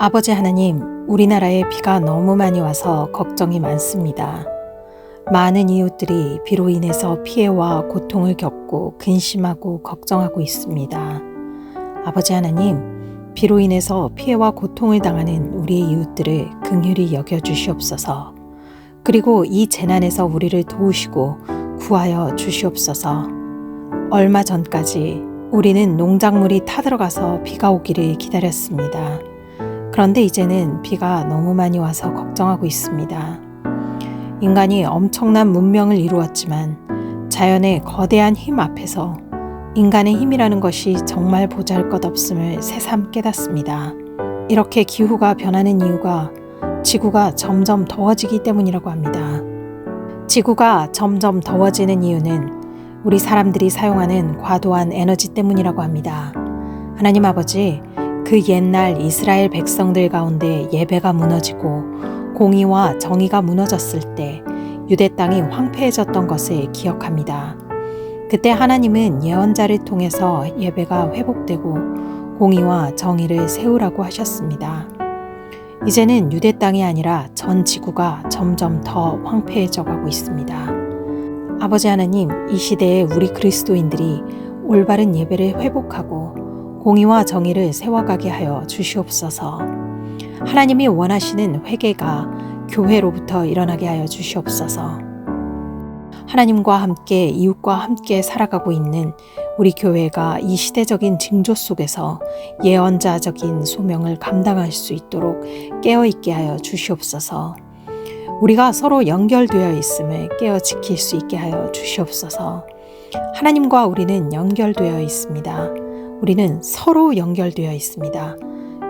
아버지 하나님, 우리나라에 비가 너무 많이 와서 걱정이 많습니다. 많은 이웃들이 비로 인해서 피해와 고통을 겪고 근심하고 걱정하고 있습니다. 아버지 하나님, 비로 인해서 피해와 고통을 당하는 우리의 이웃들을 긍휼히 여겨 주시옵소서. 그리고 이 재난에서 우리를 도우시고 구하여 주시옵소서. 얼마 전까지 우리는 농작물이 타들어가서 비가 오기를 기다렸습니다. 그런데 이제는 비가 너무 많이 와서 걱정하고 있습니다. 인간이 엄청난 문명을 이루었지만 자연의 거대한 힘 앞에서 인간의 힘이라는 것이 정말 보잘 것 없음을 새삼 깨닫습니다. 이렇게 기후가 변하는 이유가 지구가 점점 더워지기 때문이라고 합니다. 지구가 점점 더워지는 이유는 우리 사람들이 사용하는 과도한 에너지 때문이라고 합니다. 하나님 아버지, 그 옛날 이스라엘 백성들 가운데 예배가 무너지고 공의와 정의가 무너졌을 때 유대 땅이 황폐해졌던 것을 기억합니다. 그때 하나님은 예언자를 통해서 예배가 회복되고 공의와 정의를 세우라고 하셨습니다. 이제는 유대 땅이 아니라 전 지구가 점점 더 황폐해져 가고 있습니다. 아버지 하나님, 이 시대에 우리 그리스도인들이 올바른 예배를 회복하고 공의와 정의를 세워가게 하여 주시옵소서. 하나님이 원하시는 회개가 교회로부터 일어나게 하여 주시옵소서. 하나님과 함께 이웃과 함께 살아가고 있는 우리 교회가 이 시대적인 징조 속에서 예언자적인 소명을 감당할 수 있도록 깨어 있게 하여 주시옵소서. 우리가 서로 연결되어 있음을 깨어 지킬 수 있게 하여 주시옵소서. 하나님과 우리는 연결되어 있습니다. 우리는 서로 연결되어 있습니다.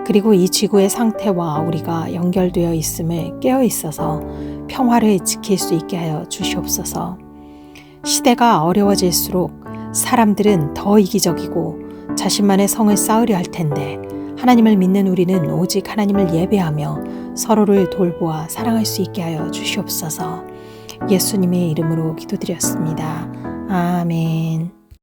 그리고 이 지구의 상태와 우리가 연결되어 있음을 깨어 있어서 평화를 지킬 수 있게 하여 주시옵소서. 시대가 어려워질수록 사람들은 더 이기적이고 자신만의 성을 쌓으려 할 텐데 하나님을 믿는 우리는 오직 하나님을 예배하며 서로를 돌보아 사랑할 수 있게 하여 주시옵소서. 예수님의 이름으로 기도드렸습니다. 아멘.